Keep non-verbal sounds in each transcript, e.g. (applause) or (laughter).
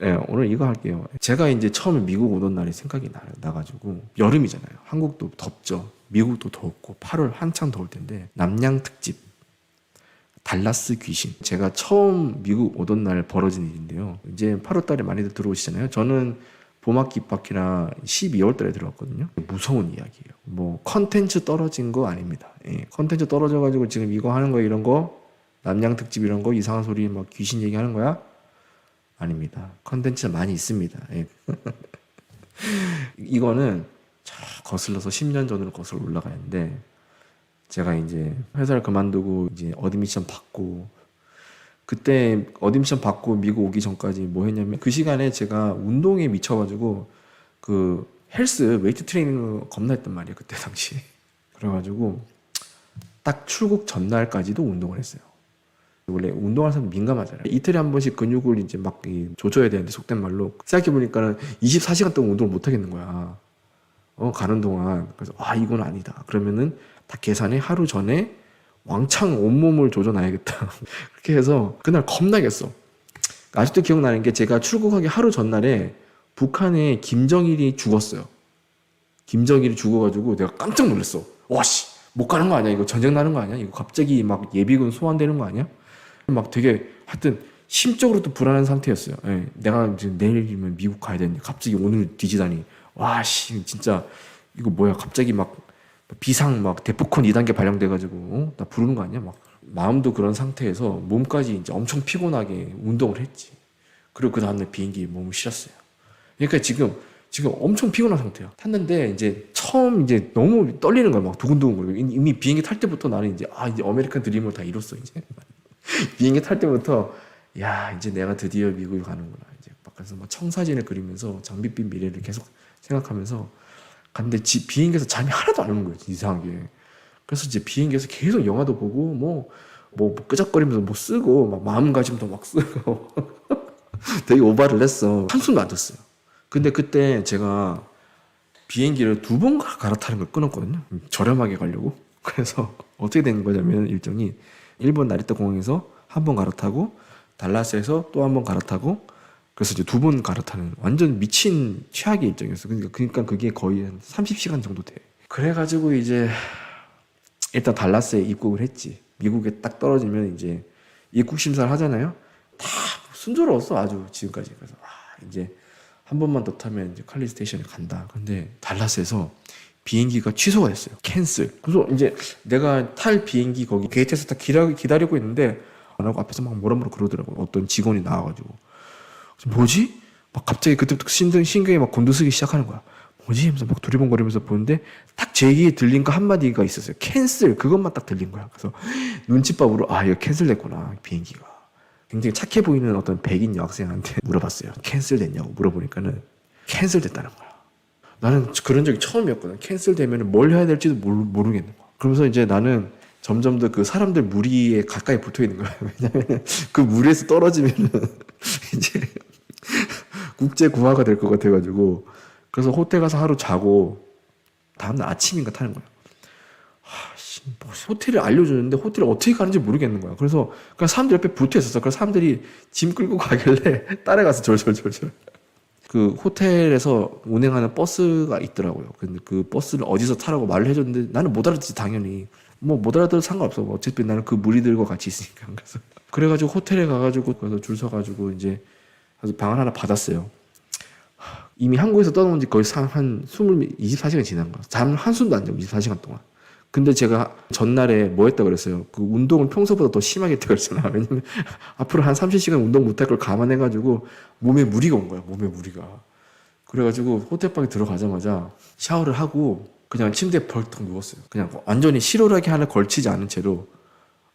네, 오늘 이거 할게요. 제가 이제 처음에 미국 오던 날이 생각이 나, 나가지고 여름이잖아요. 한국도 덥죠. 미국도 덥고 8월 한창 더울 텐데 남양 특집 달라스 귀신. 제가 처음 미국 오던 날 벌어진 일인데요. 이제 8월 달에 많이들 들어오시잖아요. 저는 봄학기 입학기라 12월 달에 들어왔거든요. 무서운 이야기예요. 뭐 컨텐츠 떨어진 거 아닙니다. 예, 컨텐츠 떨어져 가지고 지금 이거 하는 거 이런 거 남양 특집 이런 거 이상한 소리 막 귀신 얘기하는 거야? 아닙니다. 컨텐츠가 많이 있습니다. 예. (laughs) 이거는 저 거슬러서 10년 전으로 거슬러 올라가는데 제가 이제 회사를 그만두고 이제 어드미션 받고 그때 어드미션 받고 미국 오기 전까지 뭐 했냐면 그 시간에 제가 운동에 미쳐가지고 그 헬스 웨이트 트레이닝을 겁나 했단 말이에요 그때 당시 그래가지고 딱 출국 전날까지도 운동을 했어요 원래 운동하는 사람 민감하잖아요. 이틀에 한 번씩 근육을 이제 막 이, 조져야 되는데 속된 말로 생각해보니까는 24시간 동안 운동을 못 하겠는 거야. 어 가는 동안. 그래서 아 이건 아니다. 그러면은 다 계산해. 하루 전에 왕창 온몸을 조져놔야겠다. (laughs) 그렇게 해서 그날 겁나겠어. 아직도 기억나는 게 제가 출국하기 하루 전날에 북한에 김정일이 죽었어요. 김정일이 죽어가지고 내가 깜짝 놀랐어. 와씨. 못 가는 거 아니야? 이거 전쟁 나는 거 아니야? 이거 갑자기 막 예비군 소환되는 거 아니야 막 되게 하여튼 심적으로 도 불안한 상태였어요 예, 내가 이제 내일이면 미국 가야 되는데 갑자기 오늘 뒤지다니 와씨 진짜 이거 뭐야 갑자기 막 비상 막 대포콘 2단계 발령돼가지고 어? 나 부르는 거 아니야? 막 마음도 그런 상태에서 몸까지 이제 엄청 피곤하게 운동을 했지. 그리고 그 다음날 비행기 몸을 실었어요. 그러니까 지금 지금 엄청 피곤한 상태야. 탔는데 이제 처음 이제 너무 떨리는 거야. 막 두근두근 거리고 이미 비행기 탈 때부터 나는 이제 아 이제 아메리칸 드림을 다 이뤘어 이제. (laughs) 비행기 탈 때부터 야 이제 내가 드디어 미국에 가는구나. 이제 바깥에서 막 청사진을 그리면서 장밋빛 미래를 계속 생각하면서 갔는데 지, 비행기에서 잠이 하나도 안 오는 거예요. 이상하게. 그래서 이제 비행기에서 계속 영화도 보고 뭐, 뭐, 뭐 끄적거리면서 뭐 쓰고 막 마음가짐도 막 쓰고 (laughs) 되게 오바를 했어. 한숨도 안 잤어요. 근데 그때 제가 비행기를 두 번 갈아타는 걸 끊었거든요. 저렴하게 가려고. (laughs) 그래서 어떻게 된 거냐면 일정이 일본 나리타 공항에서 한 번 갈아타고 달라스에서 또 한 번 갈아타고 그래서 이제 두 번 갈아타는 완전 미친 최악의 일정이었어. 그러니까, 그러니까 그게 거의 한 30시간 정도 돼. 그래가지고 이제 일단 달라스에 입국을 했지. 미국에 딱 떨어지면 이제 입국 심사를 하잖아요. 다 순조로웠어 아주 지금까지. 그래서 아 이제 한 번만 더 타면 이제 칼리 스테이션에 간다. 근데 달라스에서 비행기가 취소가 됐어요. 캔슬. 그래서 이제 내가 탈 비행기 거기 게이트에서 다 기다리고, 있는데 안 하고 앞에서 막 뭐라 뭐라 그러더라고. 어떤 직원이 나와가지고. 뭐지? 막 갑자기 그때부터 신경, 신경이 막 곤두서기 시작하는 거야. 뭐지? 하면서 막 두리번거리면서 보는데 딱 제 귀에 들린 거 한마디가 있었어요. 캔슬. 그것만 딱 들린 거야. 그래서 눈치밥으로 아, 이거 캔슬 됐구나. 비행기가. 굉장히 착해 보이는 어떤 백인 여학생한테 물어봤어요. 캔슬 됐냐고 물어보니까는 캔슬 됐다는 거야. 나는 그런 적이 처음이었거든. 캔슬되면 뭘 해야 될지도 모르, 모르 겠는 거야. 그러면서 이제 나는 점점 더 그 사람들 무리에 가까이 붙어 있는 거야. (laughs) 왜냐면 그 무리에서 떨어지면은 (laughs) 이제 국제 구화가 될 것 같아가지고 그래서 호텔 가서 하루 자고 다음날 아침인가 타는 거야. 하, 뭐 호텔을 알려주는데 호텔을 어떻게 가는지 모르겠는 거야. 그래서 그냥 사람들 옆에 붙어 있었어. 그래서 사람들이 짐 끌고 가길래 (laughs) 따라가서 절절절절. 그 호텔에서 운행하는 버스가 있더라고요. 근데 그 버스를 어디서 타라고 말을 해줬는데 나는 못 알아듣지 당연히. 뭐 못 알아들어도 상관없어. 어차피 나는 그 무리들과 같이 있으니까. (laughs) 그래서 그래가지고 호텔에 가가지고 그래서 줄 서가지고 이제 그래서 방을 하나 받았어요. 이미 한국에서 떠나온 지 거의 한 20, 24시간 지난 거야. 잠 한숨도 안 자고 24시간 동안. 근데 제가 전날에 뭐 했다 그랬어요. 그 운동을 평소보다 더 심하게 했다 그랬잖아. (laughs) 왜냐면 앞으로 한 30시간 운동 못 할 걸 감안해가지고 몸에 무리가 온 거야. 몸에 무리가. 그래가지고 호텔방에 들어가자마자 샤워를 하고 그냥 침대에 벌떡 누웠어요. 그냥 완전히 실오라기 하나 걸치지 않은 채로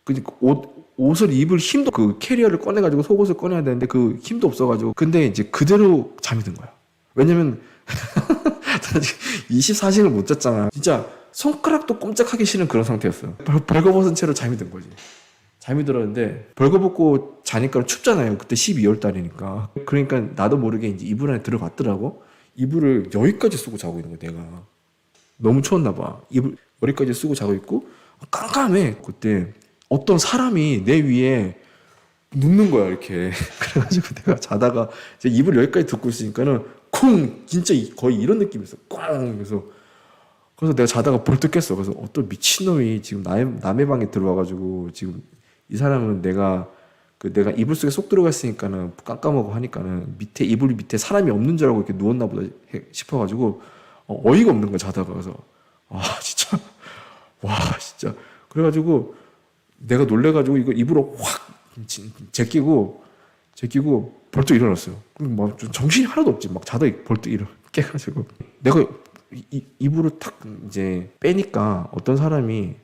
그러니까 옷 옷을 입을 힘도 그 캐리어를 꺼내가지고 속옷을 꺼내야 되는데 그 힘도 없어가지고 근데 이제 그대로 잠이 든 거야. 왜냐면 (laughs) 24시간을 못 잤잖아. 진짜 손가락도 꼼짝하기 싫은 그런 상태였어요. 벌, 벌거벗은 채로 잠이 든 거지. 잠이 들었는데 벌거벗고 자니까 춥잖아요. 그때 12월 달이니까. 그러니까 나도 모르게 이제 이불 안에 들어갔더라고. 이불을 여기까지 쓰고 자고 있는 거야, 내가. 너무 추웠나 봐. 이불 여기까지 쓰고 자고 있고 깜깜해. 그때 어떤 사람이 내 위에 눕는 거야 이렇게 (laughs) 그래가지고 내가 자다가 이제 입을 여기까지 듣고 있으니까는 쿵 진짜 이- 거의 이런 느낌이었어 꽝 그래서 그래서 내가 자다가 벌떡 깼어. 그래서 어떤 미친놈이 지금 남의, 남의 방에 들어와가지고 지금 이 사람은 내가 그 내가 이불 속에 쏙 들어가 있으니까는 깜깜하고 하니까는 밑에 이불 밑에 사람이 없는 줄 알고 이렇게 누웠나 보다 해- 싶어가지고 어, 어이가 없는 거야 자다가. 그래서 아 진짜. (laughs) 와 진짜. 그래가지고 내가 놀래가지고 이거 입으로 확 진- 제끼고 제끼고 벌떡 일어났어요. 그럼 막 정신이 하나도 없지. 막 자다 벌떡 일어 깨가지고. 내가 입으로 탁 이제 빼니까 어떤 사람이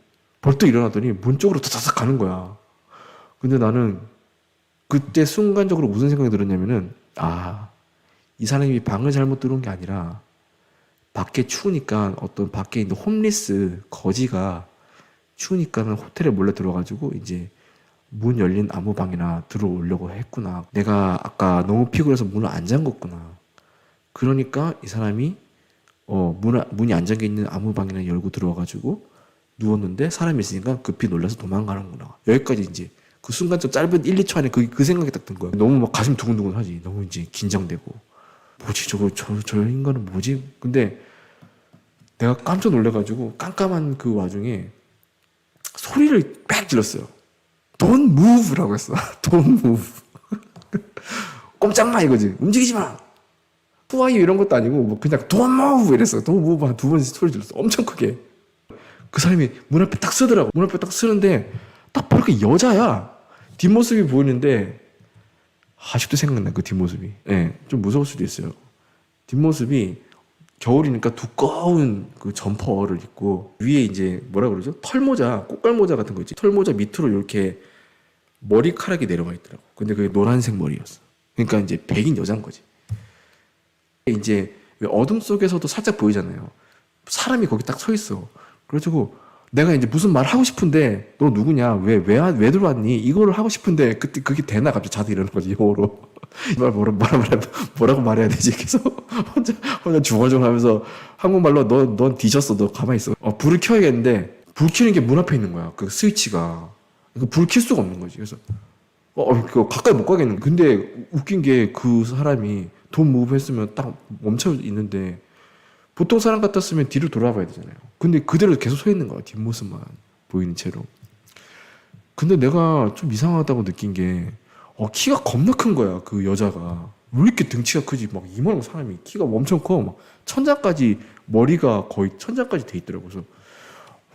벌떡 일어나더니 문 쪽으로 다다닥 가는 거야. 근데 나는 그때 순간적으로 무슨 생각이 들었냐면은 아 이 사람이 방을 잘못 들어온 게 아니라 밖에 추우니까 어떤 밖에 있는 홈리스 거지가 추우니까는 호텔에 몰래 들어가지고 이제 문 열린 아무 방이나 들어오려고 했구나. 내가 아까 너무 피곤해서 문을 안 잠궜구나. 그러니까 이 사람이 어 문, 문이 안 잠겨 있는 아무 방이나 열고 들어와가지고 누웠는데 사람이 있으니까 급히 놀라서 도망가는구나. 여기까지 이제 그 순간 좀 짧은 1, 2초 안에 그, 그 생각이 딱 든 거야. 너무 막 가슴 두근두근 하지. 너무 이제 긴장되고. 뭐지 저거 저, 저 인간은 뭐지? 근데 내가 깜짝 놀래가지고 깜깜한 그 와중에 소리를 빽 질렀어요. Don't move라고 했어. (laughs) Don't move. (laughs) 꼼짝마 이거지. 움직이지 마. 후아이 이런 것도 아니고 뭐 그냥 Don't move 이랬어. Don't move 한두 번 소리 질렀어. 엄청 크게. 그 사람이 문 앞에 딱 서더라고. 문 앞에 딱 서는데 딱 보니까 여자야. 뒷모습이 보이는데 아직도 생각나 그 뒷모습이. 예, 네, 좀 무서울 수도 있어요. 뒷모습이 겨울이니까 두꺼운 그 점퍼를 입고 위에 이제 뭐라 그러죠? 털모자, 꽃갈모자 같은 거 있지. 털모자 밑으로 이렇게 머리카락이 내려가 있더라고. 근데 그게 노란색 머리였어. 그러니까 이제 백인 여자인 거지. 이제 왜 어둠 속에서도 살짝 보이잖아요. 사람이 거기 딱 서 있어. 그래가지고 내가 이제 무슨 말 하고 싶은데 너 누구냐? 왜왜왜 들어왔니? 이거를 하고 싶은데 그때 그게 되나 갑자기 자다 이러는 거지 영어로. 뭐라 뭐라 뭐라 뭐라고 말해야 되지? 계속 (laughs) 혼자 혼자 중얼중얼하면서 한국말로 너넌 뒤졌어. 너 가만히 있어. 어, 불을 켜야겠는데 불 켜는 게 문 앞에 있는 거야. 그 스위치가. 불켤 수가 없는 거지. 그래서 어, 어, 그거 가까이 못 가겠는. 근데 웃긴 게 그 사람이 돈 무브 했으면 딱 멈춰 있는데 보통 사람 같았으면 뒤로 돌아봐야 되잖아요. 근데 그대로 계속 서 있는 거야. 뒷모습만 보이는 채로. 근데 내가 좀 이상하다고 느낀 게 어, 키가 겁나 큰 거야. 그 여자가. 왜 이렇게 등치가 크지? 막 이만한 사람이 키가 엄청 커. 막 천장까지 머리가 거의 천장까지 돼 있더라고. 그래서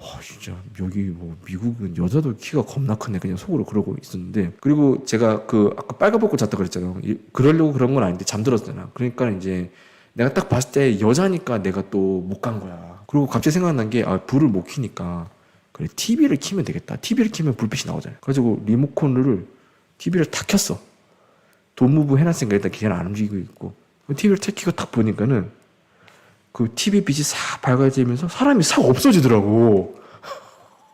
와 진짜. 여기 뭐 미국은 여자도 키가 겁나 크네. 그냥 속으로 그러고 있었는데. 그리고 제가 그 아까 빨가벗고 잤다 그랬잖아요. 이- 그러려고 그런 건 아닌데 잠들었잖아. 그러니까 이제 내가 딱 봤을 때 여자니까 내가 또 못 간 거야. 그리고 갑자기 생각난 게 아 불을 못 켜니까 그래 TV를 켜면 되겠다. TV를 켜면 불빛이 나오잖아요. 그래가지고 리모컨을 TV를 탁 켰어. 돈무브 해놨으니까 일단 기계는 안 움직이고 있고. TV를 탁 켜고 딱 보니까는 그 TV 빛이 싹 밝아지면서 사람이 싹 없어지더라고.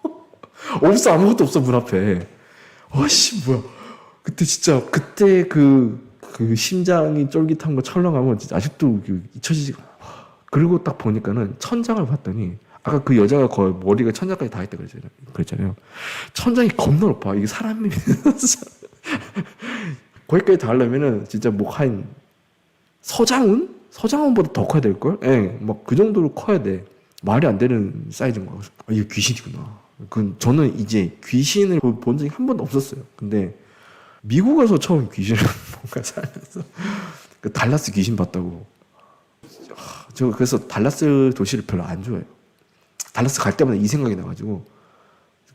(laughs) 없어 아무것도 없어 문 앞에. 어씨 뭐야. 그때 진짜 그때 그, 그 심장이 쫄깃한 거 철렁하면 아직도 그 잊혀지지가. 그리고 딱 보니까는 천장을 봤더니 아까 그 여자가 거의 머리가 천장까지 다 있다 그랬잖아요. 천장이 겁나 높아. 이게 사람이 (laughs) 거기까지 다 하려면은 진짜 뭐 한 서장훈? 서장훈보다 더 커야 될걸? 예, 막 그 정도로 커야 돼. 말이 안 되는 사이즈인 거야. 그래서 아, 이게 귀신이구나. 그, 저는 이제 귀신을 보- 본 적이 한 번도 없었어요. 근데 미국 와서 처음 귀신을 (laughs) 뭔가 살면서 그 달라스 귀신 봤다고. 아, 저 그래서 달라스 도시를 별로 안 좋아해요. 달라스 갈 때마다 이 생각이 나가지고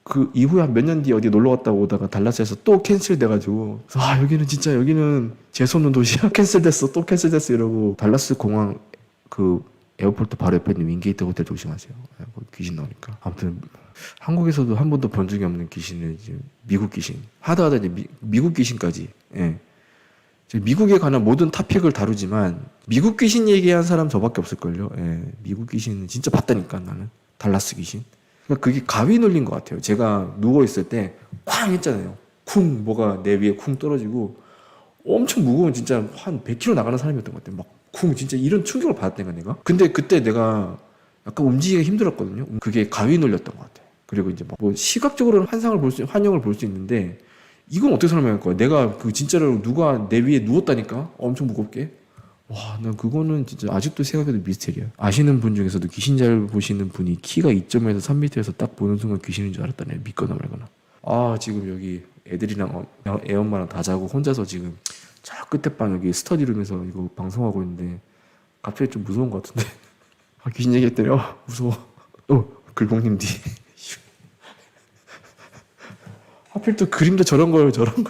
그 이후에 한 몇 년 뒤에 어디 놀러 갔다 오다가 달라스에서 또 캔슬 돼가지고 아 여기는 진짜 여기는 재수없는 도시야. (laughs) 캔슬됐어. 또 캔슬됐어. 이러고 달라스 공항 그 에어포트 바로 옆에 있는 윙게이트 호텔 조심하세요. 아, 거기 귀신 나오니까. 아무튼 한국에서도 한 번도 본 적이 없는 귀신을 이제 미국 귀신. 하다 하다 이제 미, 미국 귀신까지. 예. 저 미국에 관한 모든 토픽을 다루지만 미국 귀신 얘기한 사람 저밖에 없을걸요. 예. 미국 귀신은 진짜 봤다니까 나는. 달라스 귀신 그러니까 그게 가위 눌린 것 같아요. 제가 누워 있을 때 쾅 했잖아요. 쿵 뭐가 내 위에 쿵 떨어지고 엄청 무거운 진짜 한 100kg 나가는 사람이었던 것 같아요. 막 쿵 진짜 이런 충격을 받았다니까 내가. 근데 그때 내가 약간 움직이기가 힘들었거든요. 그게 가위 눌렸던 것 같아요. 그리고 이제 뭐 시각적으로는 환상을 볼 수, 환영을 볼 수 있는데 이건 어떻게 설명할 거야? 내가 그 진짜로 누가 내 위에 누웠다니까? 엄청 무겁게? 와, 난 그거는 진짜 아직도 생각해도 미스테리야. 아시는 분 중에서도 귀신 잘 보시는 분이 키가 2.에서 3m에서 딱 보는 순간 귀신인 줄 알았다네. 믿거나 말거나. 아, 지금 여기 애들이랑 어, 애 엄마랑 다 자고 혼자서 지금 저 끝에 방 여기 스터디룸에서 이거 방송하고 있는데 갑자기 좀 무서운 것 같은데. (laughs) 아, 귀신 얘기했더니 어, (laughs) 무서워. 어, 글봉님 뒤. (laughs) 하필 또 그림도 저런 걸 저런 걸.